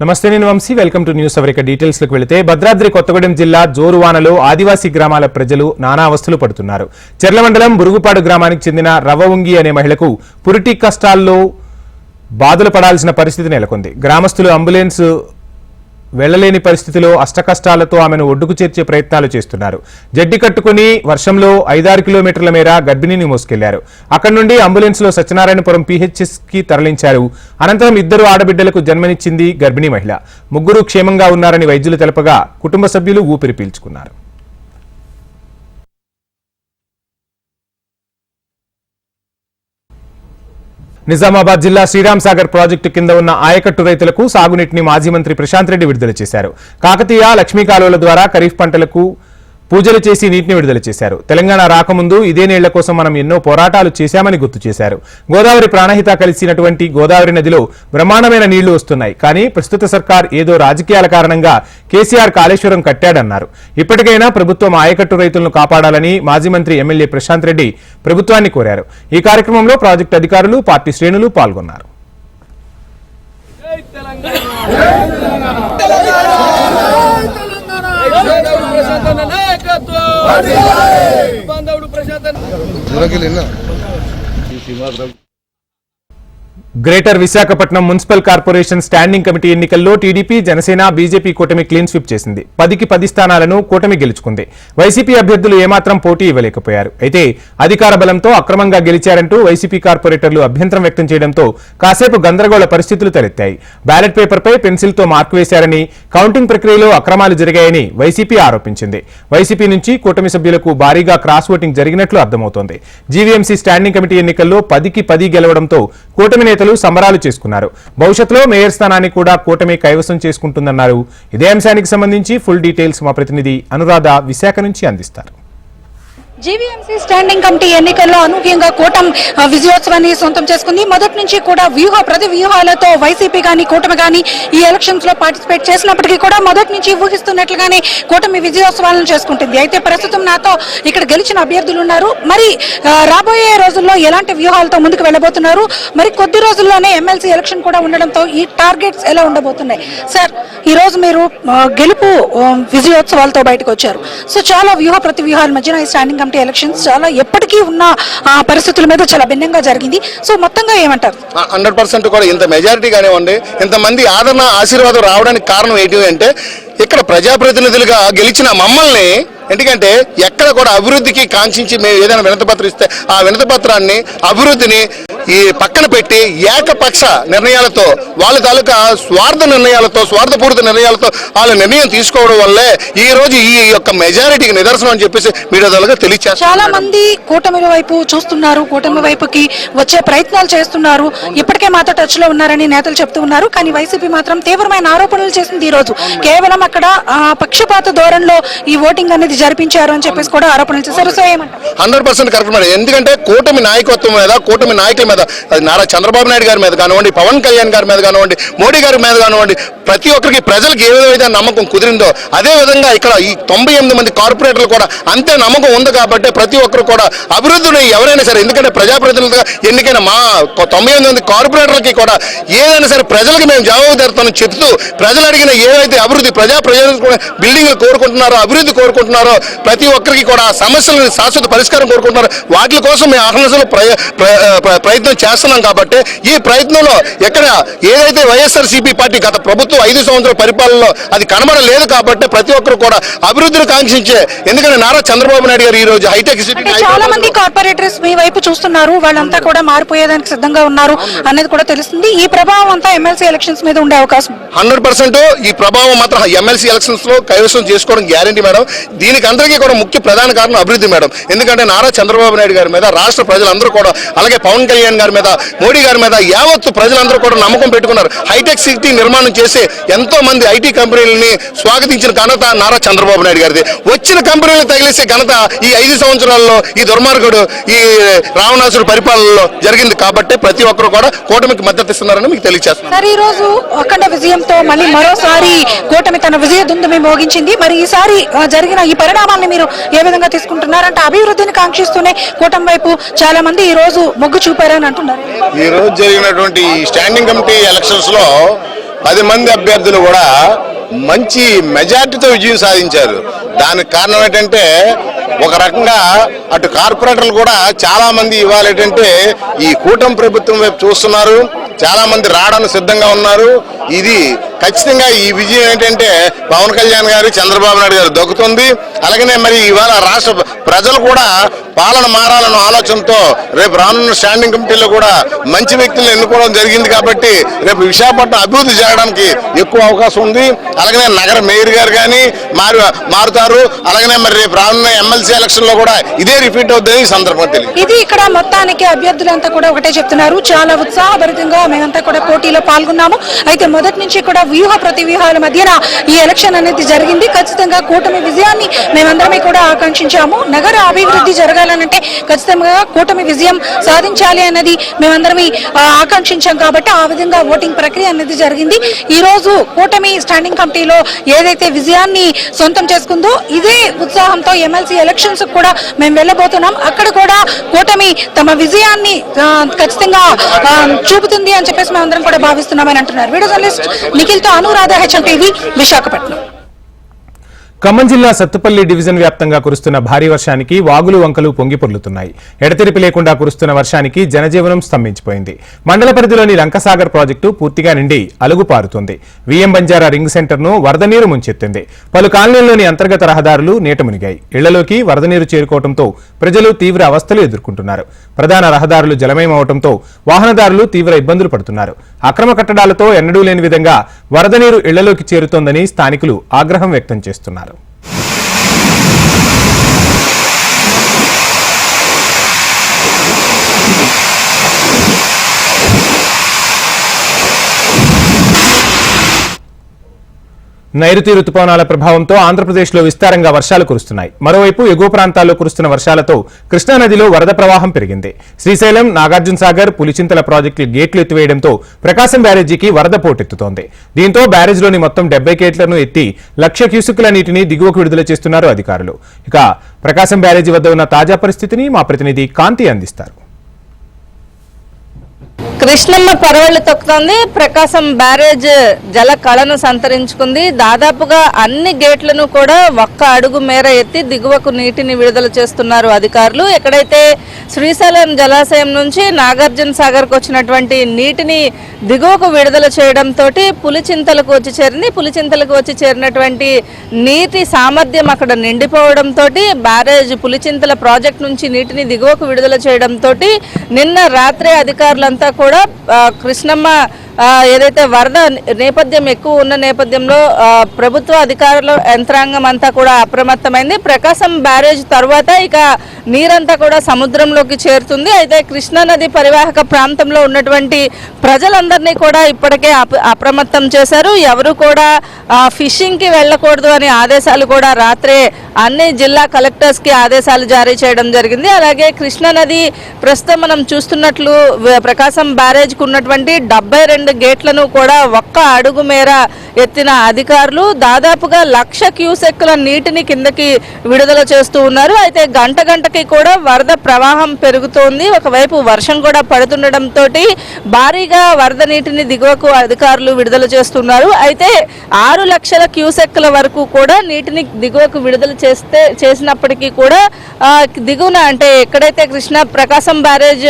నమస్తే నేను Vamshi. Welcome to news hour ఇక డీటెయిల్స్ వెళితే భద్రాద్రి కొత్తగూడెం జిల్లా జోరువానలో ఆదివాసీ గ్రామాల ప్రజలు నానా అవస్థలు పడుతున్నారు. చెర్ల మండలం బురుగుపాడు గ్రామానికి చెందిన రవ్వవుంగి అనే మహిళకు పురిటి కష్టాల్లో బాధలు పడాల్సిన పరిస్థితి నెలకొంది. గ్రామస్తులు అంబులెన్స్ వెళ్ళలేని పరిస్థితిలో అష్టకష్టాలతో ఆమెను ఒడ్డుకు చేర్చే ప్రయత్నాలు చేస్తున్నారు. జడ్డి కట్టుకుని వర్షంలో ఐదారు కిలోమీటర్ల మేర గర్భిణిని మోసుకెళ్ళారు. అక్కడి నుండి అంబులెన్స్లో సత్యనారాయణపురం పీహెచ్ఎస్కి తరలించారు. అనంతరం ఇద్దరు ఆడబిడ్డలకు జన్మనిచ్చింది గర్భిణీ మహిళ. ముగ్గురు క్షేమంగా ఉన్నారని వైద్యులు తెలపగా కుటుంబ సభ్యులు ఊపిరి పీల్చుకున్నారు. నిజామాబాద్ జిల్లా శ్రీరామ్ సాగర్ ప్రాజెక్టు కింద ఉన్న ఆయకట్టు రైతులకు సాగునీటిని మాజీ మంత్రి ప్రశాంత్ రెడ్డి విడుదల చేశారు. కాకతీయ లక్ష్మీ కాలువల ద్వారా ఖరీఫ్ పంటలకు పూజలు చేసి నీటిని విడుదల చేశారు. తెలంగాణ రాకముందు ఇదే నీళ్ళ కోసం మనం ఎన్నో పోరాటాలు చేశామని గుర్తు చేశారు. గోదావరి ప్రాణహిత కలిసినటువంటి గోదావరి నదిలో బ్రహ్మాండమైన నీళ్ళు వస్తున్నాయి. కానీ ప్రస్తుత సర్కార్ ఏదో రాజకీయాల కారణంగా కేసీఆర్ కాళేశ్వరం కట్టాడన్నారు. ఇప్పటికైనా ప్రభుత్వం ఆయకట్టు రైతులను కాపాడాలని మాజీ మంత్రి ఎమ్మెల్యే ప్రశాంత్ రెడ్డి ప్రభుత్వాన్ని కోరారు. ఈ కార్యక్రమంలో ప్రాజెక్టు అధికారులు పార్టీ శ్రేణులు పాల్గొన్నారు ప్రశాంత్ నాయకత్వం బాంధవుడు Prashanth జోరకెళ్ళినా greater Visakhapatnam municipal corporation standing committee ఎన్నికల్లో టీడీపీ జనసేన బీజేపీ కూటమి క్లీన్ స్వీప్ చేసింది. పదికి పది స్థానాలను కూటమి గెలుచుకుంది. వైసీపీ అభ్యర్థులు ఏమాత్రం పోటీ ఇవ్వలేకపోయారు. అయితే అధికార బలంతో అక్రమంగా గెలిచారంటూ వైసీపీ కార్పొరేటర్లు అభ్యంతరం వ్యక్తం చేయడంతో కాసేపు గందరగోళ పరిస్థితులు తలెత్తాయి. బ్యాలెట్ పేపర్పై పెన్సిల్తో మార్క్ వేశారని కౌంటింగ్ ప్రక్రియలో అక్రమాలు జరిగాయని వైసీపీ ఆరోపించింది. వైసీపీ నుంచి కూటమి సభ్యులకు భారీగా క్రాస్ ఓటింగ్ జరిగినట్లు అర్థమవుతోంది. జీవీఎంసీ స్టాండింగ్ కమిటీ ఎన్నికల్లో పదికి పది గెలవడంతో కూటమి నేతలు సంబరాలు చేసుకున్నారు. భవిష్యత్తులో మేయర్ స్థానాన్ని కూడా కూటమి కైవసం చేసుకుంటుందన్నారు. ఇదే అంశానికి సంబంధించి ఫుల్ డీటెయిల్స్ మా ప్రతినిధి అనురాధ విశాఖ నుంచి అందిస్తారు. జీవీఎంసీ స్టాండింగ్ కమిటీ ఎన్నికల్లో అనూహ్యంగా కూటమి విజయోత్సవాన్ని సొంతం చేసుకుంది. మొదటి నుంచి కూడా వ్యూహ ప్రతి వ్యూహాలతో వైసీపీ కానీ కూటమి కానీ ఈ ఎలక్షన్స్లో పార్టిసిపేట్ చేసినప్పటికీ కూడా మొదటి నుంచి ఊహిస్తున్నట్లుగానే కూటమి విజయోత్సవాలను చేసుకుంటుంది. అయితే ప్రస్తుతం నాతో ఇక్కడ గెలిచిన అభ్యర్థులు ఉన్నారు. మరి రాబోయే రోజుల్లో ఎలాంటి వ్యూహాలతో ముందుకు వెళ్ళబోతున్నారు? మరి కొద్ది రోజుల్లోనే ఎమ్మెల్సీ ఎలక్షన్ కూడా ఉండడంతో ఈ టార్గెట్స్ ఎలా ఉండబోతున్నాయి? సార్ ఈ రోజు మీరు గెలుపు విజయోత్సవాలతో బయటకు వచ్చారు. సో చాలా వ్యూహ ప్రతి వ్యూహాల మధ్యన ఈ స్టాండింగ్ కమిటీ ఎలక్షన్స్ చాలా ఎప్పటికీ ఉన్న ఆ, పరిస్థితుల మీద చాలా భిన్నంగా జరిగింది. సో మొత్తంగా ఏమంటారు? హండ్రెడ్ పర్సెంట్ కూడా ఇంత మెజారిటీ కానివ్వండి ఇంతమంది ఆదరణ ఆశీర్వాదం రావడానికి కారణం ఏంటి అంటే ఇక్కడ ప్రజాప్రతినిధులుగా గెలిచిన మమ్మల్ని ఎందుకంటే ఎక్కడ కూడా అభివృద్ధికి కాంక్షించి మేము ఏదైనా వినతిపత్రం ఇస్తే ఆ వినతిపత్రాన్ని అభివృద్ధిని ఈ పక్కన పెట్టి ఏకపక్ష నిర్ణయాలతో వాళ్ళ తాలూకా స్వార్థ నిర్ణయాలతో స్వార్థపూరిత నిర్ణయాలతో వాళ్ళ నిర్ణయం తీసుకోవడం వల్లే ఈ రోజు ఈ యొక్క మెజారిటీకి నిదర్శనం అని చెప్పేసి మీడియా తాలూకా తెలియచేస్తారు చాలా మంది కూటమిల వైపు చూస్తున్నారు కూటమి వైపుకి వచ్చే ప్రయత్నాలు చేస్తున్నారు. ఇప్పటికే మాతో టచ్లో ఉన్నారని నేతలు చెప్తూ ఉన్నారు. కానీ వైసీపీ మాత్రం తీవ్రమైన ఆరోపణలు చేసింది ఈ రోజు కేవలం అక్కడ ఆ, పక్షపాత ధోరణిలో ఈ ఓటింగ్ అనేది జరిపించారు అని చెప్పేసి కూడా ఆరోపణలు చేశారు. సో ఏమంటారు? హండ్రెడ్ పర్సెంట్ కరెక్ట్ మేడం ఎందుకంటే కూటమి నాయకత్వం మీద కూటమి నాయకుల మీద అది నారా చంద్రబాబు నాయుడు గారి మీద కానివ్వండి పవన్ కళ్యాణ్ గారి మీద కానివ్వండి మోడీ గారి మీద కానివ్వండి ప్రతి ఒక్కరికి ప్రజలకు ఏ విధంగా నమ్మకం కుదిరిందో అదే విధంగా ఇక్కడ ఈ తొంభై ఎనిమిది మంది కార్పొరేటర్లు కూడా అంతే నమ్మకం ఉంది కాబట్టి ప్రతి ఒక్కరు కూడా అభివృద్ధిని ఎవరైనా సరే ఎందుకంటే ప్రజాప్రతినిధులుగా ఎన్నికైన మా తొంభై ఎనిమిది మంది కార్పొరేటర్లకి కూడా ఏదైనా సరే ప్రజలకు మేము జవాబుదారితనం చెప్తూ ప్రజలు అడిగిన ఏదైతే అభివృద్ధి ప్రజా ప్రజలు కూడా బిల్డింగ్లు కోరుకుంటున్నారో అభివృద్ధి కోరుకుంటున్నారో ప్రతి ఒక్కరికి కూడా సమస్యలను శాశ్వత పరిష్కారం కోరుకుంటున్నారు. వాటి కోసం మేము ప్ర- ప్రయత్నం చేస్తున్నాం కాబట్టి ఈ ప్రయత్నంలో ఎక్కడ ఏదైతే వైఎస్ఆర్ సిపి పార్టీ గత ప్రభుత్వం ఐదు సంవత్సరాల పరిపాలనలో అది కనబడలేదు కాబట్టి ప్రతి ఒక్కరు కూడా అభివృద్ధిని కాంక్షించే ఎందుకంటే నారా చంద్రబాబు నాయుడు గారు ఈ రోజు హైటెక్ సిటీ చాలా మంది కార్పొరేటర్స్ మీ వైపు చూస్తున్నారు వాళ్ళంతా కూడా మారిపోయేదానికి సిద్ధంగా ఉన్నారు అనేది కూడా తెలుస్తుంది. ఈ ప్రభావం అంతా ఎమ్మెల్సీ ఎలక్షన్స్ మీద ఉండే అవకాశం. హండ్రెడ్ పర్సెంట్ ఈ ప్రభావం మాత్రం ఎమ్మెల్సీ ఎలక్షన్స్లో కైవసం చేసుకోవడం గ్యారంటీ మేడం. దీనికి అందరికీ కూడా ముఖ్య ప్రధాన కారణం అభివృద్ధి మేడం. ఎందుకంటే నారా చంద్రబాబు నాయుడు గారి మీద రాష్ట్ర ప్రజలందరూ కూడా అలాగే పవన్ కళ్యాణ్ గారి మీద మోడీ గారి మీద యావత్తు ప్రజలందరూ కూడా నమ్మకం పెట్టుకున్నారు. హైటెక్ సిటీ నిర్మాణం చేసి ఎంతో మంది ఐటీ కంపెనీలని స్వాగతించిన ఘనత నారా చంద్రబాబు నాయుడు గారిది. వచ్చిన కంపెనీలు తగిలేసే ఘనత ఈ ఐదు సంవత్సరాల్లో ఈ దుర్మార్గుడు ఈ రావణాసుడు పరిపాలనలో జరిగింది కాబట్టి ప్రతి ఒక్కరు కూడా కూటమికి మద్దతు ఇస్తున్నారని మీకు తెలియజేస్తున్నారు ఈ రోజు అఖండ విజయంతో మళ్ళీ మరోసారి కూటమి తన విజయ దుందుమి మోగించింది. మరి ఈసారి జరిగిన ఈ పరిణామాలను మీరు ఏ విధంగా తీసుకుంటున్నారంటే అభివృద్ధిని కాంక్షిస్తూనే కూటమి వైపు చాలా మంది ఈ రోజు మొగ్గు చూపారని అంటున్నారు. ఈ రోజు జరిగినటువంటి స్టాండింగ్ కమిటీ ఎలక్షన్స్లో పది మంది అభ్యర్థులు కూడా మంచి మెజార్టీతో విజయం సాధించారు. దానికి కారణం ఏంటంటే ఒక రకంగా అటు కార్పొరేటర్లు కూడా చాలా మంది ఇవాళ ఏంటంటే ఈ కూటమి ప్రభుత్వం వైపు చూస్తున్నారు. చాలా మంది రావడానికి సిద్ధంగా ఉన్నారు. ఇది ఖచ్చితంగా ఈ విజయం ఏంటంటే పవన్ కళ్యాణ్ గారు చంద్రబాబు నాయుడు గారు దక్కుతుంది. అలాగనే మరి ఇవాళ రాష్ట్ర ప్రజలు కూడా పాలన మారాలన్న ఆలోచనతో రేపు రానున్న స్టాండింగ్ కమిటీలో కూడా మంచి వ్యక్తులను ఎన్నుకోవడం జరిగింది కాబట్టి రేపు విశాఖపట్నం అభివృద్ధి జరగడానికి ఎక్కువ అవకాశం ఉంది. అలాగనే నగర మేయర్ గారు కానీ మారు మారుతారు. అలాగనే మరి రేపు రానున్న ఎమ్మెల్సీ ఎలక్షన్లో కూడా ఇదే రిపీట్ అవుతుంది ఈ సందర్భంగా తెలియదు ఇది ఇక్కడ మొత్తానికి అభ్యర్థులంతా కూడా ఒకటే చెప్తున్నారు. చాలా ఉత్సాహభరితంగా మేమంతా కూడా పోటీలో పాల్గొన్నాము. అయితే మొదటి నుంచి కూడా వ్యూహ ప్రతి వ్యూహాల మధ్యన ఈ ఎలక్షన్ అనేది జరిగింది. ఖచ్చితంగా కూటమి విజయాన్ని మేమందరమే కూడా ఆకాంక్షించాము. నగర అభివృద్ధి జరగాలి జరగాలనంటే ఖచ్చితంగా కూటమి విజయం సాధించాలి అన్నది మేమందరం ఆకాంక్షించాం కాబట్టి ఆ విధంగా ఓటింగ్ ప్రక్రియ అనేది జరిగింది. ఈ రోజు కూటమి స్టాండింగ్ కమిటీలో ఏదైతే విజయాన్ని సొంతం చేసుకుందో ఇదే ఉత్సాహంతో ఎమ్మెల్సీ ఎలక్షన్స్ కూడా మేము వెళ్ళబోతున్నాం. అక్కడ కూడా కూటమి తమ విజయాన్ని ఖచ్చితంగా చూపుతుంది అని చెప్పేసి మేము అందరం కూడా భావిస్తున్నామని అంటున్నారు. వీడియో జర్నలిస్ట్ నిఖిల్తో అనురాధ హెచ్ఎం టీవీ విశాఖపట్నం. ఖమ్మం జిల్లా సత్తుపల్లి డివిజన్ వ్యాప్తంగా కురుస్తున్న భారీ వర్షానికి వాగులు వంకలు పొంగి పొర్లుతున్నాయి. ఎడతెరిపి లేకుండా కురుస్తున్న వర్షానికి జనజీవనం స్తంభించిపోయింది. మండల పరిధిలోని లంకసాగర్ ప్రాజెక్టు పూర్తిగా నిండి అలుగుపారుతుంది. విఎం బంజారా రింగ్ సెంటర్ను వరద నీరు ముంచెత్తింది. పలు కాలనీల్లోని అంతర్గత రహదారులు నీట మునిగాయి. ఇళ్ళలోకి వరద నీరు చేరుకోవడంతో ప్రజలు తీవ్ర అవస్థలు ఎదుర్కొంటున్నారు. ప్రధాన రహదారులు జలమయమవడంతో వాహనదారులు తీవ్ర ఇబ్బందులు పడుతున్నారు. అక్రమ కట్టడాలతో ఎన్నడూ లేని విధంగా వరద నీరు ఇళ్ళలోకి చేరుతోందని స్థానికులు ఆగ్రహం వ్యక్తం చేస్తున్నారు. నైరుతి రుతుపవనాల ప్రభావంతో ఆంధ్రప్రదేశ్లో విస్తారంగా వర్షాలు కురుస్తున్నాయి. మరోవైపు ఎగువ ప్రాంతాల్లో కురుస్తున్న వర్షాలతో కృష్ణానదిలో వరద ప్రవాహం పెరిగింది. శ్రీశైలం నాగార్జున సాగర్ పులిచింతల ప్రాజెక్టులు గేట్లు ఎత్తివేయడంతో ప్రకాశం బ్యారేజీకి వరద పోటెత్తుతోంది. దీంతో బ్యారేజ్లోని మొత్తం డెబ్బై గేట్లను ఎత్తి లక్ష క్యూసుకుల నీటిని దిగువకు విడుదల చేస్తున్నారు అధికారులు. ఇక ప్రకాశం బ్యారేజీ వద్ద ఉన్న తాజా పరిస్థితిని మా ప్రతినిధి కాంతి అందిస్తారు. కృష్ణమ్మ పరవళ్ళు తొక్కుతోంది. ప్రకాశం బ్యారేజ్ జల కళను సంతరించుకుంది. దాదాపుగా అన్ని గేట్లను కూడా ఒక్క అడుగు మేర ఎత్తి దిగువకు నీటిని విడుదల చేస్తున్నారు అధికారులు. ఎక్కడైతే శ్రీశైలం జలాశయం నుంచి నాగార్జున సాగర్కు వచ్చినటువంటి నీటిని దిగువకు విడుదల చేయడంతో పులిచింతలకు వచ్చి చేరింది. పులిచింతలకు వచ్చి చేరినటువంటి నీటి సామర్థ్యం అక్కడ నిండిపోవడంతో బ్యారేజ్ పులిచింతల ప్రాజెక్ట్ నుంచి నీటిని దిగువకు విడుదల చేయడంతో నిన్న రాత్రి అధికారులంతా కూడా కూడా కృష్ణమ్మ ఏదైతే వరద నేపథ్యం ఎక్కువ ఉన్న నేపథ్యంలో ప్రభుత్వ అధికారుల యంత్రాంగం అంతా కూడా అప్రమత్తమైంది. ప్రకాశం బ్యారేజ్ తర్వాత ఇక నీరంతా కూడా సముద్రంలోకి చేరుతుంది. అయితే కృష్ణా నది పరివాహక ప్రాంతంలో ఉన్నటువంటి ప్రజలందరినీ కూడా ఇప్పటికే అప- అప్రమత్తం చేశారు. ఎవరు కూడా ఫిషింగ్కి వెళ్ళకూడదు అనే ఆదేశాలు కూడా రాత్రే అన్ని జిల్లా కలెక్టర్స్కి ఆదేశాలు జారీ చేయడం జరిగింది. అలాగే కృష్ణా నది ప్రస్తుతం మనం చూస్తున్నట్లు ప్రకాశం బ్యారేజ్కు ఉన్నటువంటి డెబ్బై రెండు గేట్లను కూడా ఒక్క అడుగు మేర ఎత్తిన అధికారులు దాదాపుగా లక్ష క్యూసెక్కుల నీటిని కిందకి విడుదల చేస్తూ ఉన్నారు. అయితే గంట గంటకి కూడా వరద ప్రవాహం పెరుగుతోంది. ఒకవైపు వర్షం కూడా పడుతుండటంతో భారీగా వరద నీటిని దిగువకు అధికారులు విడుదల చేస్తున్నారు. అయితే ఆరు లక్షల క్యూసెక్కుల వరకు కూడా నీటిని దిగువకు విడుదల చేస్తే చేసినప్పటికీ కూడా దిగున దిగువన అంటే ఎక్కడైతే కృష్ణ ప్రకాశం బ్యారేజ్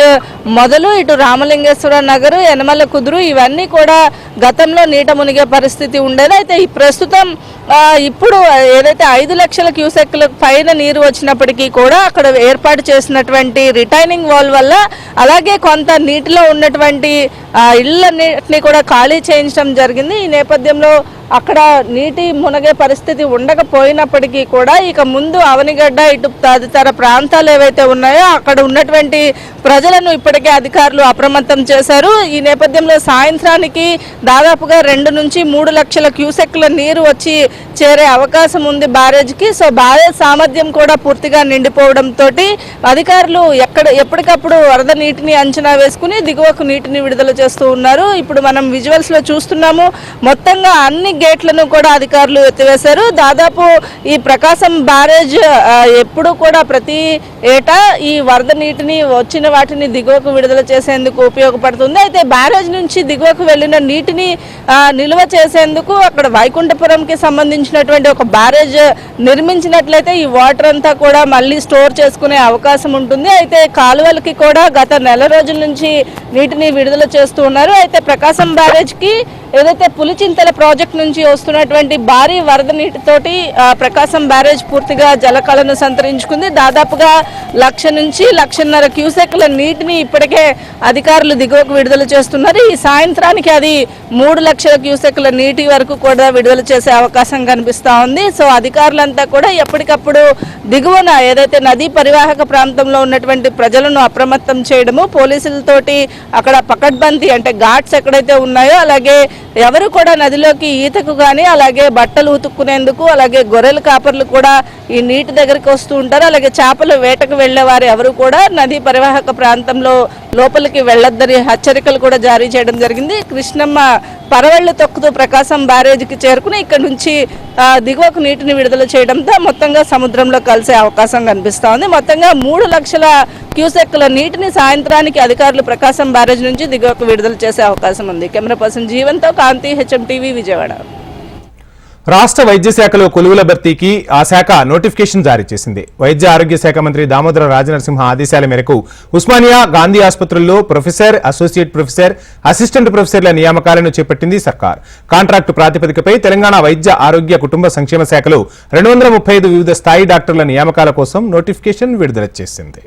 మొదలు ఇటు రామలింగేశ్వర నగర్ యనమల కుదురు ఇవన్నీ కూడా గతంలో నీట మునిగే పరిస్థితి ఉండేది. అయితే ఈ ప్రస్తుతం ఇప్పుడు ఏదైతే ఐదు లక్షల క్యూసెక్ల పైన నీరు వచ్చినప్పటికీ కూడా అక్కడ ఏర్పాటు చేసినటువంటి రిటైనింగ్ వాల్ వల్ల అలాగే కొంత నీటిలో ఉన్నటువంటి ఇళ్ళన్నిటిని కూడా ఖాళీ చేయించడం జరిగింది. ఈ నేపథ్యంలో అక్కడ నీటి మునగే పరిస్థితి ఉండకపోయినప్పటికీ కూడా ఇక ముందు అవనిగడ్డ ఇటు తదితర ప్రాంతాలు ఏవైతే ఉన్నాయో అక్కడ ఉన్నటువంటి ప్రజలను ఇప్పటికే అధికారులు అప్రమత్తం చేశారు. ఈ నేపథ్యంలో సాయంత్రానికి దాదాపుగా రెండు నుంచి మూడు లక్షల క్యూసెక్ల నీరు వచ్చి చేరే అవకాశం ఉంది బ్యారేజ్కి. సో బ్యారేజ్ సామర్థ్యం కూడా పూర్తిగా నిండిపోవడంతో అధికారులు ఎక్కడ ఎప్పటికప్పుడు వరద నీటిని అంచనా వేసుకుని దిగువకు నీటిని విడుదల చేస్తూ ఉన్నారు. ఇప్పుడు మనం విజువల్స్లో చూస్తున్నాము మొత్తంగా అన్ని గేట్లను కూడా అధికారులు ఎత్తివేశారు. దాదాపు ఈ ప్రకాశం బ్యారేజ్ ఎప్పుడు కూడా ప్రతి ఏటా ఈ వరద నీటిని వచ్చిన వాటిని దిగువకు విడుదల చేసేందుకు ఉపయోగపడుతుంది. అయితే బ్యారేజ్ నుంచి దిగువకు వెళ్ళిన నీటిని నిల్వ చేసేందుకు అక్కడ వైకుంఠపురంకి సంబంధించినటువంటి ఒక బ్యారేజ్ నిర్మించినట్లయితే ఈ వాటర్ అంతా కూడా మళ్ళీ స్టోర్ చేసుకునే అవకాశం ఉంటుంది. అయితే కాలువలకి కూడా గత నెల రోజుల నుంచి నీటిని విడుదల చేస్తూ ఉన్నారు. అయితే ప్రకాశం బ్యారేజ్కి ఏదైతే పులిచింతల ప్రాజెక్ట్ నుంచి వస్తున్నటువంటి భారీ వరద నీటితోటి ప్రకాశం బ్యారేజ్ పూర్తిగా జలకళను సంతరించుకుంది. దాదాపుగా లక్ష నుంచి లక్షన్నర క్యూసెక్ల నీటిని ఇప్పటికే అధికారులు దిగువకు విడుదల చేస్తున్నారు. ఈ సాయంత్రానికి అది మూడు లక్షల క్యూసెక్ల నీటి వరకు కూడా విడుదల చేసే అవకాశం కనిపిస్తూ ఉంది. సో అధికారులంతా కూడా ఎప్పటికప్పుడు దిగువన ఏదైతే నదీ పరివాహక ప్రాంతంలో ఉన్నటువంటి ప్రజలను అప్రమత్తం చేయడము పోలీసులతోటి అక్కడ పకడ్బందీ అంటే ఘాట్స్ ఎక్కడైతే ఉన్నాయో అలాగే ఎవరు కూడా నదిలోకి ఈతకు కానీ అలాగే బట్టలు ఉతుక్కునేందుకు అలాగే గొర్రెల కాపర్లు కూడా ఈ నీటి దగ్గరికి వస్తూ ఉంటారు. అలాగే చేపలు వేటకు వెళ్ళేవారు ఎవరు కూడా నదీ పరివాహక ప్రాంతంలో లోపలికి వెళ్ళొద్దని హెచ్చరికలు కూడా జారీ చేయడం జరిగింది. కృష్ణమ్మ పరవళ్ళు తొక్కుతూ ప్రకాశం బ్యారేజ్కి చేరుకుని ఇక్కడ నుంచి దిగువకు నీటిని విడుదల చేయడంతో మొత్తంగా సముద్రంలో కలిసే అవకాశం కనిపిస్తోంది మొత్తంగా మూడు లక్షల క్యూసెక్ల నీటిని సాయంత్రానికి అధికారులు ప్రకాశం బ్యారేజ్ నుంచి దిగువకు విడుదల చేసే అవకాశం ఉంది. కెమెరా పర్సన్ జీవన్తో కాంతి హెచ్ఎం టీవీ విజయవాడ. రాష్ట్ర వైద్య శాఖలో కొలువుల భర్తీకి ఆ శాఖ నోటిఫికేషన్ జారీ చేసింది. వైద్య ఆరోగ్య శాఖ మంత్రి దామోదర రాజనరసింహ ఆదేశాల మేరకు ఉస్మానియా గాంధీ ఆసుపత్రుల్లో ప్రొఫెసర్ అసోసియేట్ ప్రొఫెసర్ అసిస్టెంట్ ప్రొఫెసర్ల నియామకాలను చేపట్టింది సర్కార్. కాంట్రాక్టు ప్రాతిపదికపై తెలంగాణ వైద్య ఆరోగ్య కుటుంబ సంక్షేమ శాఖలో రెండు వందల ముప్పై ఐదు వివిధ స్థాయి డాక్టర్ల నియామకాల కోసం నోటిఫికేషన్ విడుదల చేసింది.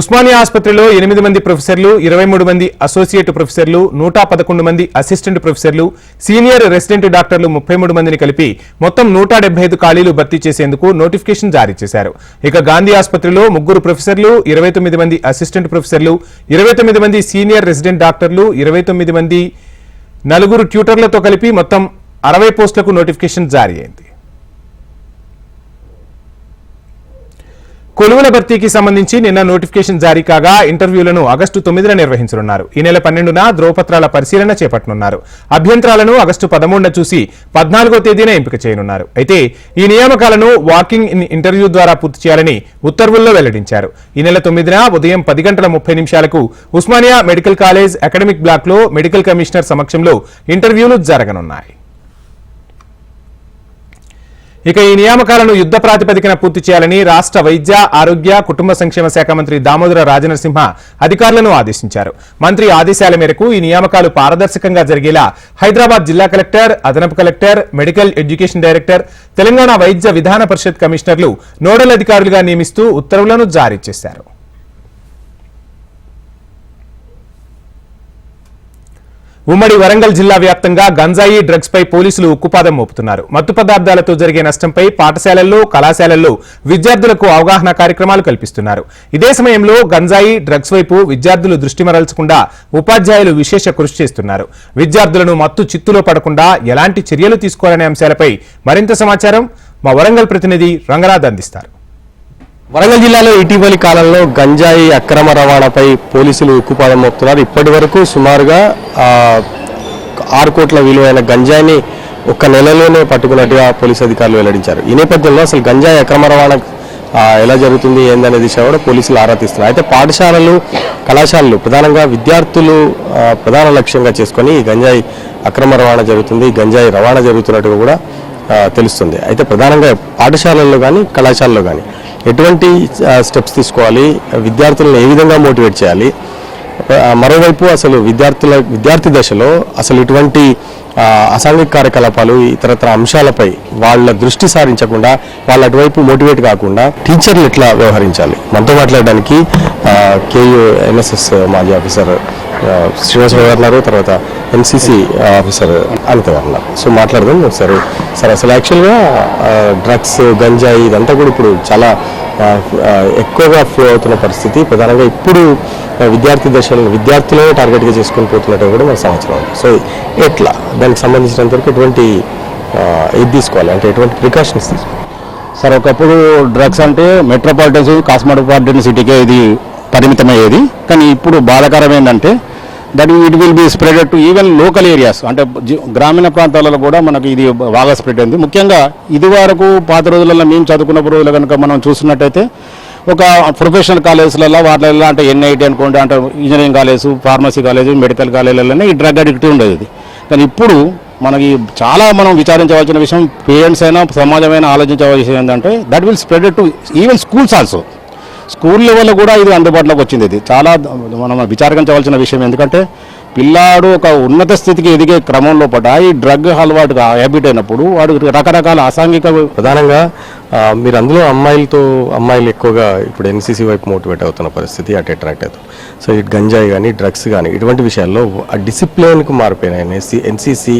ఉస్మానియా ఆసుపత్రిలో ఎనిమిది మంది ప్రొఫెసర్లు ఇరవై మూడు మంది అసోసియేట్ ప్రొఫెసర్లు నూట పదకొండు మంది అసిస్టెంట్ ప్రొఫెసర్లు సీనియర్ రెసిడెంట్ డాక్టర్లు ముప్పై మూడు మందిని కలిపి మొత్తం నూట డెబ్బై ఐదు ఖాళీలు భర్తీ చేసేందుకు నోటిఫికేషన్ జారీ చేశారు. ఇక గాంధీ ఆసుపత్రిలో ముగ్గురు ప్రొఫెసర్లు ఇరవై తొమ్మిది మంది అసిస్టెంట్ ప్రొఫెసర్లు ఇరవై తొమ్మిది మంది సీనియర్ రెసిడెంట్ డాక్టర్లు ఇరవై తొమ్మిది మంది నలుగురు ట్యూటర్లతో కలిపి మొత్తం అరవై పోస్టులకు నోటిఫికేషన్ జారీ అయింది. కొలువుల భర్తీకి సంబంధించి నిన్న నోటిఫికేషన్ జారీ కాగా ఇంటర్వ్యూలను ఆగస్టు తొమ్మిదిన నిర్వహించనున్నారు. ఈ నెల పన్నెండున ధ్రువపత్రాల పరిశీలన చేపట్టనున్నారు. అభ్యంతరాలను ఆగస్టు పదమూడున చూసి పద్నాలుగో తేదీన ఎంపిక చేయనున్నారు. అయితే ఈ నియామకాలను వాకింగ్ ఇన్ ఇంటర్వ్యూ ద్వారా పూర్తి చేయాలని ఉత్తర్వుల్లో వెల్లడించారు. ఈ నెల తొమ్మిదిన ఉదయం పది గంటల ముప్పై నిమిషాలకు ఉస్మానియా మెడికల్ కాలేజ్ అకాడమిక్ బ్లాక్లో మెడికల్ కమిషనర్ సమక్షంలో ఇంటర్వ్యూలు జరగనున్నాయి. ఇక ఈ నియామకాలను యుద్ధ ప్రాతిపదికన పూర్తి చేయాలని రాష్ట్ర వైద్య ఆరోగ్య కుటుంబ సంక్షేమ శాఖ మంత్రి దామోదర రాజనరసింహ అధికారులను ఆదేశించారు. మంత్రి ఆదేశాల మేరకు ఈ నియామకాలు పారదర్శకంగా జరిగేలా హైదరాబాద్ జిల్లా కలెక్టర్ అదనపు collector medical education director Telangana Vaidya Vidhana Parishad కమిషనర్లు నోడల్ అధికారులుగా నియమిస్తూ ఉత్తర్వులను జారీ చేశారు. ఉమ్మడి వరంగల్ జిల్లా వ్యాప్తంగా గంజాయి డ్రగ్స్ పై పోలీసులు ఉక్కుపాదం మోపుతున్నారు. మత్తు పదార్థాలతో జరిగే నష్టంపై పాఠశాలల్లో కళాశాలల్లో విద్యార్థులకు అవగాహన కార్యక్రమాలు కల్పిస్తున్నారు. ఇదే సమయంలో గంజాయి డ్రగ్స్ వైపు విద్యార్థులు దృష్టి మరల్చకుండా ఉపాధ్యాయులు విశేష కృషి చేస్తున్నారు. విద్యార్థులను మత్తు చిత్తులో పడకుండా ఎలాంటి చర్యలు తీసుకోవాలనే అంశాలపై మరింత సమాచారం మా వరంగల్ ప్రతినిధి రంగనాథ్ అందిస్తారు. వరంగల్ జిల్లాలో ఇటీవలి కాలంలో గంజాయి అక్రమ రవాణాపై పోలీసులు ఉక్కుపాదం మోపుతున్నారు. ఇప్పటి వరకు సుమారుగా ఆరు కోట్ల విలువైన గంజాయిని ఒక్క నెలలోనే పట్టుకున్నట్టుగా పోలీసు అధికారులు వెల్లడించారు. ఈ నేపథ్యంలో అసలు గంజాయి అక్రమ రవాణా ఎలా జరుగుతుంది ఏందనే దిశ కూడా పోలీసులు ఆరా తీస్తున్నారు. అయితే పాఠశాలలు కళాశాలలు ప్రధానంగా విద్యార్థులు ప్రధాన లక్ష్యంగా చేసుకొని ఈ గంజాయి అక్రమ రవాణా జరుగుతుంది గంజాయి రవాణా జరుగుతున్నట్టుగా కూడా తెలుస్తుంది. అయితే ప్రధానంగా పాఠశాలల్లో కానీ కళాశాలలో కానీ ఎటువంటి స్టెప్స్ తీసుకోవాలి? విద్యార్థులను ఏ విధంగా మోటివేట్ చేయాలి? మరోవైపు అసలు విద్యార్థుల విద్యార్థి దశలో అసలు ఇటువంటి అసాంఘిక కార్యకలాపాలు ఇతరత్ర అంశాలపై వాళ్ళ దృష్టి సారించకుండా వాళ్ళ అటువైపు మోటివేట్ కాకుండా టీచర్లు ఎట్లా వ్యవహరించాలి? మనతో మాట్లాడడానికి కేయూ ఎన్ఎస్ఎస్ మాజీ ఆఫీసర్ ఆ, శ్రీనివాసరావు గారు ఉన్నారు తర్వాత ఎన్సీసీ ఆఫీసర్ అనిత గారు ఉన్నారు. సో మాట్లాడదాం ఒకసారి. సార్ అసలు యాక్చువల్గా డ్రగ్స్ గంజాయి ఇదంతా కూడా ఇప్పుడు చాలా ఎక్కువగా ఫ్లో అవుతున్న పరిస్థితి. ప్రధానంగా ఇప్పుడు విద్యార్థి దశలను విద్యార్థులే టార్గెట్గా చేసుకొని పోతున్నట్టు కూడా మన సంవత్సరం ఉంది. సో ఎట్లా? దానికి సంబంధించినంత వరకు ఎటువంటి ఇది తీసుకోవాలి. అంటే ఎటువంటి ప్రికాషన్స్ తీసుకోవాలి. సార్ ఒకప్పుడు డ్రగ్స్ అంటే మెట్రోపాలిటన్ కాస్మోపాలిటన్ సిటీకే ఇది పరిమితమయ్యేది. కానీ ఇప్పుడు బాధాకరం ఏంటంటే that it will be spread to even local areas అంటే గ్రామీణ ప్రాంతాలలో కూడా మనకి ఇది బాగా స్ప్రెడ్ అయింది. ముఖ్యంగా ఇది వరకు పాత రోజులలో మేము చదువుకున్న రోజులు కనుక మనం చూసినట్టయితే ఒక ప్రొఫెషనల్ కాలేజెస్లలో వాటిలలో అంటే ఎన్ఐటి అనుకోండి అంటే engineering college pharmacy college medical కాలేజీలలోనే ఈ డ్రగ్ అడిక్ట్ ఉండేది కానీ ఇప్పుడు మనకి చాలా మనం విచారించవలసిన విషయం పేరెంట్స్ అయినా సమాజమైనా ఆలోచించవలసిన ఏంటంటే that will spread to even schools also school లెవెల్లో కూడా ఇది అందుబాటులోకి వచ్చింది ఇది. చాలా మనం విచారించవలసిన విషయం. ఎందుకంటే పిల్లాడు ఒక ఉన్నత స్థితికి ఎదిగే క్రమంలో పడ్డ ఈ డ్రగ్ అలవాటు హ్యాబిట్ అయినప్పుడు వాడు రకరకాల అసాంఘిక ప్రధానంగా మీరు అందులో అమ్మాయిలతో అమ్మాయిలు ఎక్కువగా ఇప్పుడు ఎన్సీసీ వైపు మోటివేట్ అవుతున్న పరిస్థితి అటు అట్రాక్ట్ అవుతుంది. సో ఇటు గంజాయి కానీ డ్రగ్స్ కానీ ఇటువంటి విషయాల్లో ఆ డిసిప్లిన్కి మారిపోయిన ఎన్సీ ఎన్సీసీ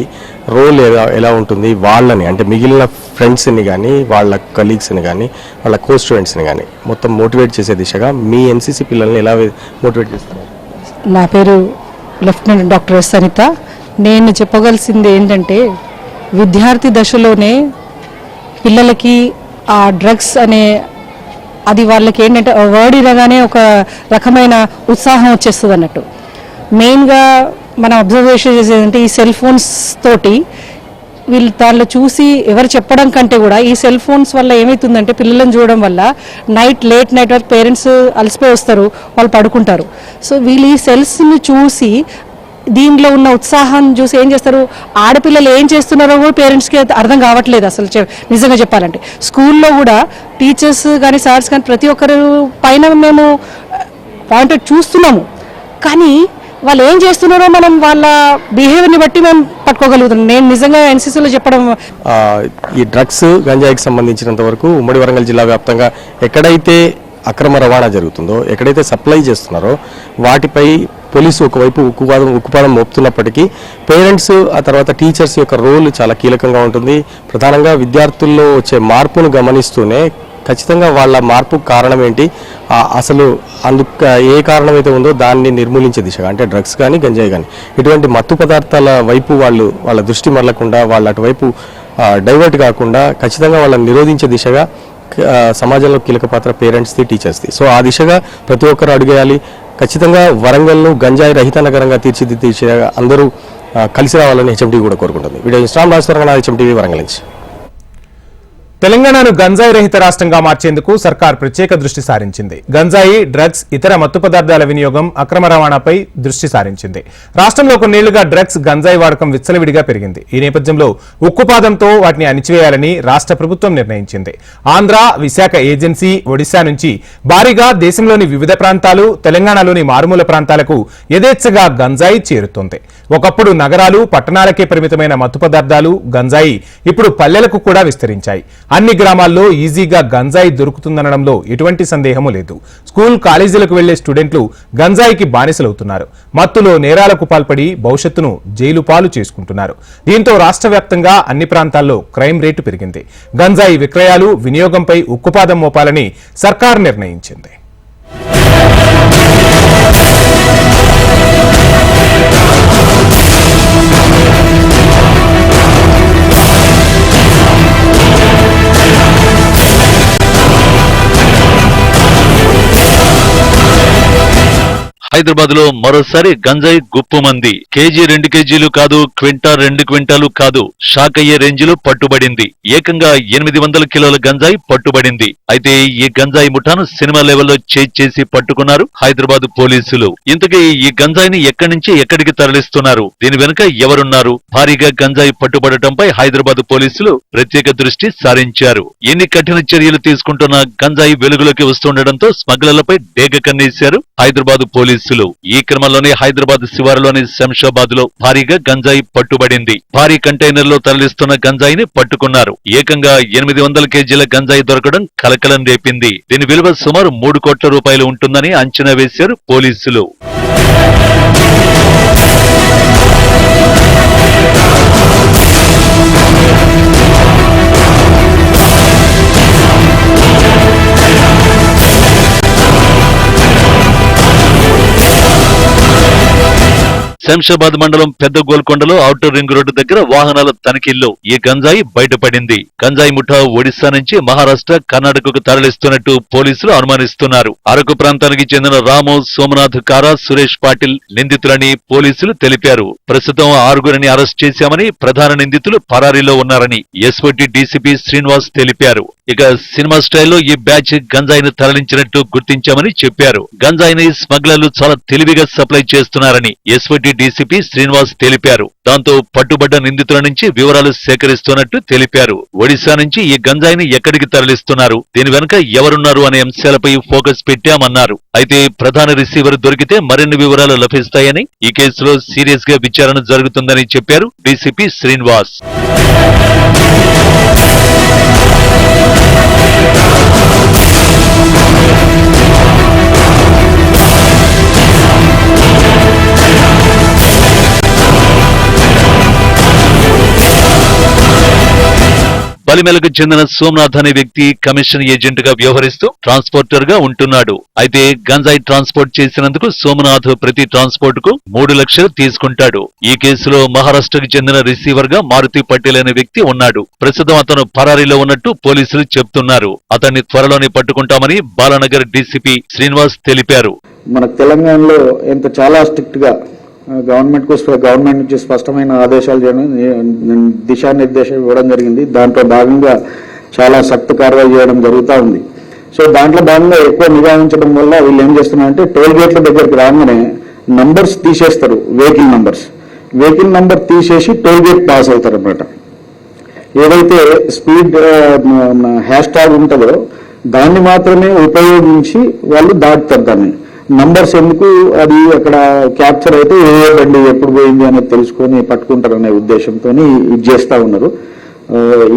రోల్ ఎలా ఎలా ఉంటుంది? వాళ్ళని అంటే మిగిలిన ఫ్రెండ్స్ని కానీ వాళ్ళ కలీగ్స్ని కానీ వాళ్ళ కో స్టూడెంట్స్ని కానీ మొత్తం మోటివేట్ చేసే దిశగా మీ ఎన్సీసీ పిల్లల్ని ఎలా మోటివేట్ చేస్తున్నారు? నా పేరు లెఫ్టినెంట్ డాక్టర్ ఎస్ అనిత. నేను చెప్పగలసింది ఏంటంటే విద్యార్థి దశలోనే పిల్లలకి ఆ డ్రగ్స్ అనే అది వాళ్ళకి ఏంటంటే వర్డ్ ఇనగానే ఒక రకమైన ఉత్సాహం వచ్చేస్తుంది అన్నట్టు మెయిన్గా మనం అబ్జర్వేషన్ చేసేది అంటే ఈ సెల్ ఫోన్స్ తోటి వీళ్ళు దానిలో చూసి ఎవరు చెప్పడం కంటే కూడా ఈ సెల్ ఫోన్స్ వల్ల ఏమవుతుందంటే పిల్లలను చూడడం వల్ల నైట్ లేట్ నైట్ వరకు పేరెంట్స్ అలసిపోయి వస్తారు వాళ్ళు పడుకుంటారు. సో వీళ్ళు ఈ సెల్స్ని చూసి దీనిలో ఉన్న ఉత్సాహం చూసి ఏం చేస్తారు? ఆడపిల్లలు ఏం చేస్తున్నారో కూడా పేరెంట్స్కి అర్థం కావట్లేదు అసలు నిజంగా చెప్పాలంటే. స్కూల్లో కూడా టీచర్స్ కానీ సార్స్ కానీ ప్రతి ఒక్కరు పైన మేము పాయింట్ చూస్తున్నాము. కానీ వాళ్ళు ఏం చేస్తున్నారో మనం వాళ్ళ బిహేవియర్ని బట్టి మేము పట్టుకోగలుగుతున్నాం. నేను నిజంగా ఎన్సీసీలో చెప్పడం ఈ డ్రగ్స్ గంజాయికి సంబంధించినంత వరకు ఉమ్మడి వరంగల్ జిల్లా వ్యాప్తంగా ఎక్కడైతే అక్రమ రవాణా జరుగుతుందో ఎక్కడైతే సప్లై చేస్తున్నారో వాటిపై పోలీసు ఒకవైపు ఉక్కుపాదం ఉక్కుపాదం మోపుతున్నప్పటికీ పేరెంట్స్ ఆ తర్వాత టీచర్స్ యొక్క రోల్ చాలా కీలకంగా ఉంటుంది. ప్రధానంగా విద్యార్థుల్లో వచ్చే మార్పును గమనిస్తూనే ఖచ్చితంగా వాళ్ళ మార్పు కారణం ఏంటి? అసలు అందుకు ఏ కారణం అయితే ఉందో దాన్ని నిర్మూలించే దిశగా అంటే డ్రగ్స్ కానీ గంజాయి కానీ ఇటువంటి మత్తు పదార్థాల వైపు వాళ్ళు వాళ్ళ దృష్టి మరలకుండా వాళ్ళ అటువైపు డైవర్ట్ కాకుండా ఖచ్చితంగా వాళ్ళని నిరోధించే దిశగా సమాజంలో కీలక పాత్ర పేరెంట్స్ది టీచర్స్ది సో ఆ దిశగా ప్రతి ఒక్కరు అడుగేయాలి. ఖచ్చితంగా వరంగల్ను గంజాయి రహిత నగరంగా తీర్చిదిద్దే అందరూ కలిసి రావాలని హెచ్ఎండి కూడా కోరుకుంటుంది. వీడియో ఇన్స్టామ్ రాజేశ్వరంగా హెచ్ఎంటీవీ వరంగల్ నుంచి. తెలంగాణను గంజాయి రహిత రాష్ట్రంగా మార్చేందుకు సర్కార్ ప్రత్యేక దృష్టి సారించింది. గంజాయి డ్రగ్స్ ఇతర మత్తు పదార్థాల వినియోగం అక్రమ రవాణాపై దృష్టి సారించింది. రాష్ట్రంలో కొన్నేళ్ళుగా డ్రగ్స్ గంజాయి వాడకం విచ్చలవిడిగా పెరిగింది. ఈ నేపథ్యంలో ఉక్కుపాదంతో వాటిని అణిచివేయాలని రాష్ట్ర ప్రభుత్వం నిర్ణయించింది. ఆంధ్ర విశాఖ ఏజెన్సీ ఒడిశా నుంచి భారీగా దేశంలోని వివిధ ప్రాంతాలు తెలంగాణలోని మారుమూల ప్రాంతాలకు యథేచ్ఛగా గంజాయి చేరుతోంది. ఒకప్పుడు నగరాలు పట్టణాలకే పరిమితమైన మత్తు పదార్థాలు గంజాయి ఇప్పుడు పల్లెలకు కూడా విస్తరించాయి. అన్ని గ్రామాల్లో ఈజీగా గంజాయి దొరుకుతుందనడంలో ఎటువంటి సందేహమూ లేదు. స్కూల్ కాలేజీలకు వెళ్ళే స్టూడెంట్లు గంజాయికి బానిసలవుతున్నారు. మత్తులో నేరాలకు పాల్పడి భవిష్యత్తును జైలు పాలు చేసుకుంటున్నారు. దీంతో రాష్ట్ర వ్యాప్తంగా అన్ని ప్రాంతాల్లో క్రైమ్ రేటు పెరిగింది. గంజాయి విక్రయాలు వినియోగంపై ఉక్కుపాదం మోపాలని సర్కార్ నిర్ణయించింది. హైదరాబాద్లో మరోసారి గంజాయి గుప్పుమంది కేజీ రెండు కేజీలు కాదు క్వింటా రెండు క్వింటాలు కాదు. షాక్ అయ్యే రేంజ్లో పట్టుబడింది. ఏకంగా ఎనిమిది వందల కిలోల గంజాయి పట్టుబడింది. అయితే ఈ గంజాయి ముఠాను సినిమా లెవెల్లో చేజ్ చేసి పట్టుకున్నారు హైదరాబాద్ పోలీసులు. ఇంతకీ ఈ గంజాయిని ఎక్కడి నుంచి ఎక్కడికి తరలిస్తున్నారు? దీని వెనుక ఎవరున్నారు? భారీగా గంజాయి పట్టుబడటంపై హైదరాబాద్ పోలీసులు ప్రత్యేక దృష్టి సారించారు. ఎన్ని కఠిన చర్యలు తీసుకుంటున్నా గంజాయి వెలుగులోకి వస్తుండటంతో స్మగ్లర్లపై డేగ కన్నేశారు హైదరాబాద్ పోలీసులు. ఈ క్రమంలోనే హైదరాబాద్ శివారులోని శంషాబాద్లో భారీగా గంజాయి పట్టుబడింది. భారీ కంటైనర్లో తరలిస్తున్న గంజాయిని పట్టుకున్నారు. ఏకంగా ఎనిమిది వందల కేజీల గంజాయి దొరకడం కలకలం రేపింది. దీని విలువ సుమారు మూడు కోట్ల రూపాయలు ఉంటుందని అంచనా వేశారు పోలీసులు. శంషాబాద్ మండలం పెద్ద గోల్కొండలో ఔటర్ రింగ్ రోడ్డు దగ్గర వాహనాల తనిఖీల్లో ఈ గంజాయి బయటపడింది. గంజాయి ముఠా ఒడిశా నుంచి మహారాష్ట్ర కర్ణాటకకు తరలిస్తున్నట్టు పోలీసులు అనుమానిస్తున్నారు. అరకు ప్రాంతానికి చెందిన రాము సోమనాథ్ కారా సురేష్ పాటిల్ నిందితులని పోలీసులు తెలిపారు. ప్రస్తుతం ఆరుగురిని అరెస్ట్ చేశామని ప్రధాన నిందితులు పరారీలో ఉన్నారని ఎస్ఓటి డీసీపీ శ్రీనివాస్ తెలిపారు. ఇక సినిమా స్టైల్లో ఈ బ్యాచ్ గంజాయిని తరలించినట్టు గుర్తించామని చెప్పారు. గంజాయిని స్మగ్లర్లు చాలా తెలివిగా సప్లై చేస్తున్నారని ఎస్వటి డీసీపీ శ్రీనివాస్ తెలిపారు. దాంతో పట్టుబడ్డ నిందితుల నుంచి వివరాలు సేకరిస్తున్నట్టు తెలిపారు. ఒడిశా నుంచి ఈ గంజాయిని ఎక్కడికి తరలిస్తున్నారు? దీని వెనుక ఎవరున్నారు అనే అంశాలపై ఫోకస్ పెట్టామన్నారు. అయితే ప్రధాన రిసీవర్ దొరికితే మరిన్ని వివరాలు లభిస్తాయని ఈ కేసులో సీరియస్గా విచారణ జరుగుతుందని చెప్పారు డీసీపీ శ్రీనివాస్. బలిమెలకు చెందిన సోమనాథ్ అనే వ్యక్తి కమిషన్ ఏజెంట్గా వ్యవహరిస్తూ ట్రాన్స్పోర్టర్గా ఉంటున్నాడు. అయితే గంజాయి ట్రాన్స్పోర్ట్ చేసినందుకు సోమనాథ్ ప్రతి ట్రాన్స్పోర్ట్కు మూడు లక్షలు తీసుకుంటాడు. ఈ కేసులో మహారాష్ట్రకు చెందిన రిసీవర్గా మారుతి పటేల్ అనే వ్యక్తి ఉన్నాడు. ప్రస్తుతం అతను పరారీలో ఉన్నట్టు పోలీసులు చెప్తున్నారు. అతన్ని త్వరలోనే పట్టుకుంటామని బాలానగర్ డీసీపీ శ్రీనివాస్ తెలిపారు. మన తెలంగాణలో ఎంత చాలా స్ట్రిక్ట్గా గవర్నమెంట్ గవర్నమెంట్ నుంచి స్పష్టమైన ఆదేశాలు దిశానిర్దేశం ఇవ్వడం జరిగింది. దాంట్లో భాగంగా చాలా సక్త కార్యవాహి చేయడం జరుగుతూ ఉంది. సో దాంట్లో భాగంగా ఎక్కువ నిఘా ఉంచడం వల్ల వీళ్ళు ఏం చేస్తున్నారంటే టోల్ గేట్ల దగ్గరికి రాగానే నంబర్స్ తీసేస్తారు వెహికల్ నంబర్స్ వెహికల్ నంబర్ తీసేసి టోల్ గేట్ పాస్ అవుతారు అనమాట ఏదైతే స్పీడ్ హ్యాష్ ట్యాగ్ ఉంటుందో దాన్ని మాత్రమే ఉపయోగించి వాళ్ళు దాటుతారు దాన్ని. నంబర్స్ ఎందుకు? అది అక్కడ క్యాప్చర్ అయితే ఏ బండి ఎప్పుడు పోయింది అనేది తెలుసుకొని పట్టుకుంటారనే ఉద్దేశంతో ఇది చేస్తా ఉన్నారు.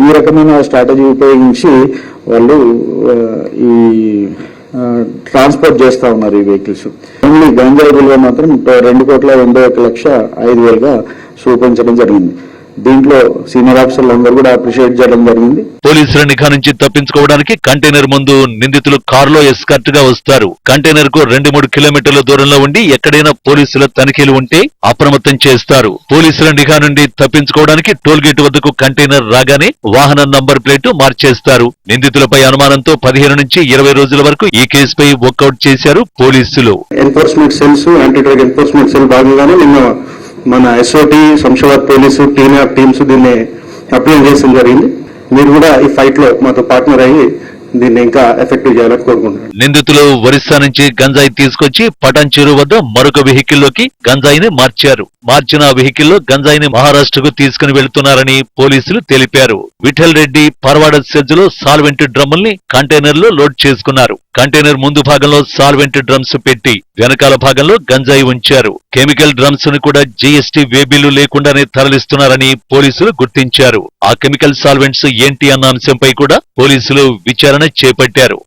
ఈ రకమైన స్ట్రాటజీ ఉపయోగించి వాళ్ళు ఈ ట్రాన్స్పోర్ట్ చేస్తా ఉన్నారు ఈ వెహికల్స్ ఓన్లీ గంజాయి విలువ మాత్రం రెండు కోట్ల ఎనభై ఒక లక్ష ఐదు వేలుగా చూపించడం జరిగింది. దీంట్లో సీనియర్ ఆఫీసర్లు అందరూ కూడా అప్రిషియేట్ చేయడం జరిగింది. పోలీసుల నిఘా నుంచి తప్పించుకోవడానికి కంటైనర్ ముందు నిందితులు కారులో ఎస్కర్ట్గా వస్తారు. కంటైనర్కు రెండు మూడు కిలోమీటర్ల దూరంలో ఉండి ఎక్కడైనా పోలీసుల తనిఖీలు ఉంటే అప్రమత్తం చేస్తారు. పోలీసుల నిఘా నుండి తప్పించుకోవడానికి టోల్ గేట్ వద్దకు కంటైనర్ రాగానే వాహన నంబర్ ప్లేటు మార్చేస్తారు. నిందితులపై అనుమానంతో పదిహేను నుంచి ఇరవై రోజుల వరకు ఈ కేసుపై వర్కౌట్ చేశారు పోలీసులు. Enforcement cells anti drug enforcement cell భాగంగానే నిన్న మన SOT Shamshabad police team teams దీన్ని అప్లై చేయడం జరిగింది. మీరు కూడా ఈ ఫైట్లో మాతో పార్ట్నర్ అయ్యి దీన్ని ఇంకా ఎఫెక్టివ్ చేయాలని కోరుకుంటున్నాను. నిందితులు ఒరిస్సా నుంచి గంజాయి తీసుకొచ్చి పటాన్చెరు వద్ద మరొక వెహికల్లోకి గంజాయిని మార్చారు. మార్చిన ఆ వెహికల్లో గంజాయిని మహారాష్ట్రకు తీసుకుని వెళుతున్నారని పోలీసులు తెలిపారు. విఠల్ రెడ్డి పర్వాడ సెజ్లో సాల్వెంట్ డ్రమ్ముల్ని కంటైనర్లో లోడ్ చేసుకున్నారు. కంటైనర్ ముందు భాగంలో సాల్వెంట్ డ్రమ్స్ పెట్టి వెనకాల భాగంలో గంజాయి ఉంచారు. కెమికల్ డ్రమ్స్ను కూడా జీఎస్టీ వేబిల్లు లేకుండానే తరలిస్తున్నారని పోలీసులు గుర్తించారు. ఆ కెమికల్ సాల్వెంట్స్ ఏంటి అన్న అంశంపై కూడా పోలీసులు విచారణ చేపట్టారు.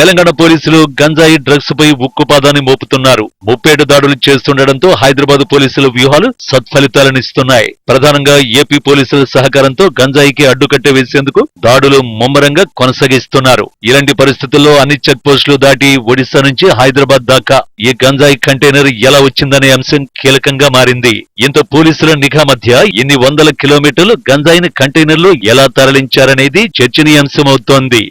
తెలంగాణ పోలీసులు గంజాయి డ్రగ్స్ పై ఉక్కుపాదాన్ని మోపుతున్నారు. ముప్పేట దాడులు చేస్తుండటంతో హైదరాబాద్ పోలీసుల వ్యూహాలు సత్ఫలితాలనిస్తున్నాయి. ప్రధానంగా ఏపీ పోలీసుల సహకారంతో గంజాయికి అడ్డుకట్ట వేసేందుకు దాడులు ముమ్మరంగా కొనసాగిస్తున్నారు. ఇలాంటి పరిస్థితుల్లో అన్ని చెక్ పోస్టులు దాటి ఒడిశా నుంచి హైదరాబాద్ దాకా. ఈ గంజాయి కంటైనర్ ఎలా వచ్చిందనే అంశం కీలకంగా మారింది. ఇంత పోలీసుల నిఘా మధ్య ఇన్ని వందల కిలోమీటర్లు గంజాయిని కంటైనర్లు ఎలా తరలించారనేది చర్చనీయాంశమవుతోంది.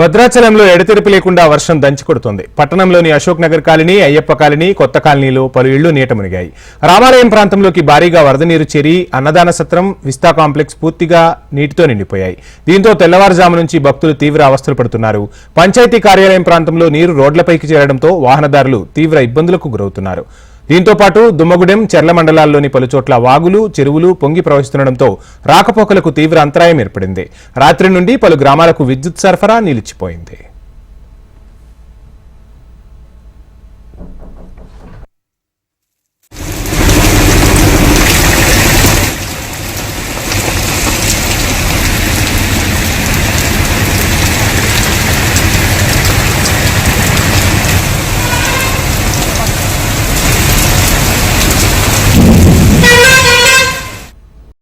భద్రాచలంలో ఎడతెరిపి లేకుండా వర్షం దంచికొడుతోంది పట్టణంలోని అశోక్ నగర్ కాలనీ అయ్యప్ప కాలనీ కొత్త కాలనీలో పలు ఇళ్ళు నీట మునిగాయి. రామాలయం ప్రాంతంలోకి భారీగా వరద నీరు చేరి అన్నదాన సత్రం విస్తా కాంప్లెక్స్ పూర్తిగా నీటితో నిండిపోయాయి. దీంతో తెల్లవారుజాము నుంచి భక్తులు తీవ్ర అవస్థలు పడుతున్నారు. పంచాయతీ కార్యాలయం ప్రాంతంలో నీరు రోడ్లపైకి చేరడంతో వాహనదారులు తీవ్ర ఇబ్బందులకు గురవుతున్నారు. దీంతో పాటు దుమ్మగుడెం చెర్ల మండలాల్లోని పలుచోట్ల వాగులు చెరువులు పొంగి ప్రవహిస్తుండటంతో రాకపోకలకు తీవ్ర అంతరాయం ఏర్పడింది. రాత్రి నుండి పలు గ్రామాలకు విద్యుత్ సరఫరా నిలిచిపోయింది.